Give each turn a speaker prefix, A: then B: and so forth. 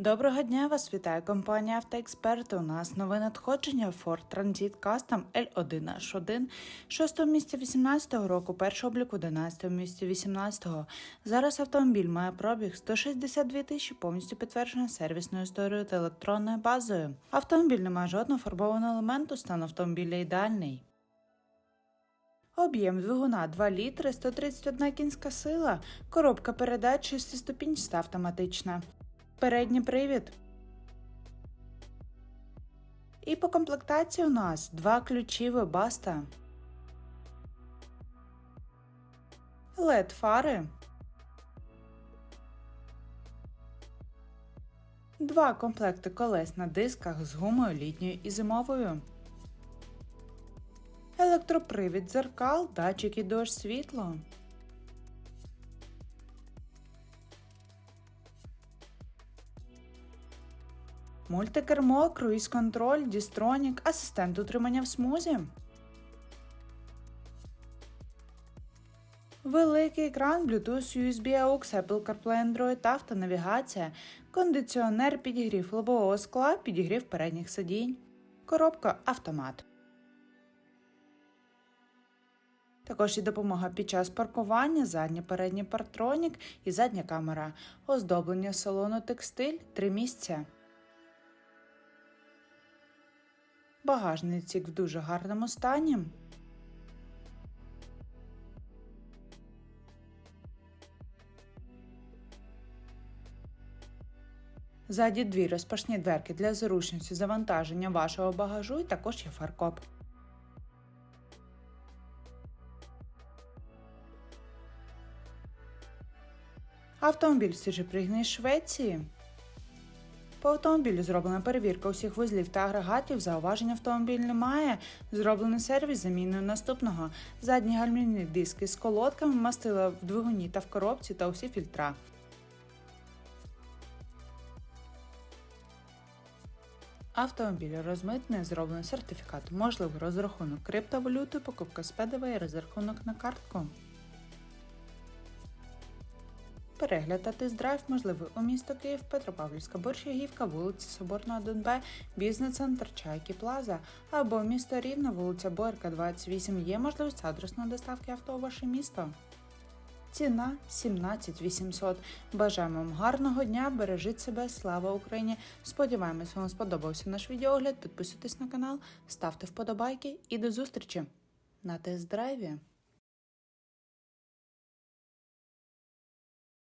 A: Доброго дня вас вітає компанія Автоексперти. У нас нове надходження Ford Transit Custom L1H1 6 місця 18 року, першого обліку 11 місці 18 Зараз автомобіль має пробіг 162 тисячі, повністю підтверджений сервісною історією та електронною базою. Автомобіль не має жодного фарбованого елементу, стан автомобіля ідеальний. Об'єм двигуна 2 літри, 131 кінська сила, коробка передач 6-ступінчаста автоматична. Передній привід. І по комплектації у нас два ключі вебаста. led фари. Два комплекти колес на дисках з гумою літньою і зимовою. Електропривід дзеркал, датчики дощ світло. Мультикермо, круїз-контроль, дістронік, асистент утримання в смузі. Великий екран, Bluetooth, USB AUX, Apple CarPlay, Android, автонавігація, кондиціонер, підігрів лобового скла, підігрів передніх сидінь, коробка автомат. Також і допомога під час паркування, задній передній партронік і задня камера, оздоблення салону текстиль 3 місця. Багажний цік в дуже гарному стані. Ззаді дві розпашні дверки для зручності завантаження вашого багажу і також є фаркоп. Автомобіль свіжепригнаний з Швеції. По автомобілю зроблена перевірка усіх вузлів та агрегатів. Зауважень автомобіль немає. Зроблений сервіс заміною наступного. Задні гальмівні диски з колодками, мастила в двигуні та в коробці та усі фільтра. Автомобіль розмитний, зроблений сертифікат, можливий розрахунок криптовалюти, покупка з ПДВ і розрахунок на картку. Перегляд та тест-драйв можливий у місто Київ, Петропавлівська, Борщагівка, вулиця Соборна 1Б, бізнес-центр Чайки Плаза або місто Рівне, вулиця Борка, 28. Є можливість адресної доставки авто у ваше місто. Ціна 17 800. Бажаємо вам гарного дня, бережіть себе, слава Україні! Сподіваємось, вам сподобався наш відеогляд. Підписуйтесь на канал, ставте вподобайки і до зустрічі на тест-драйві!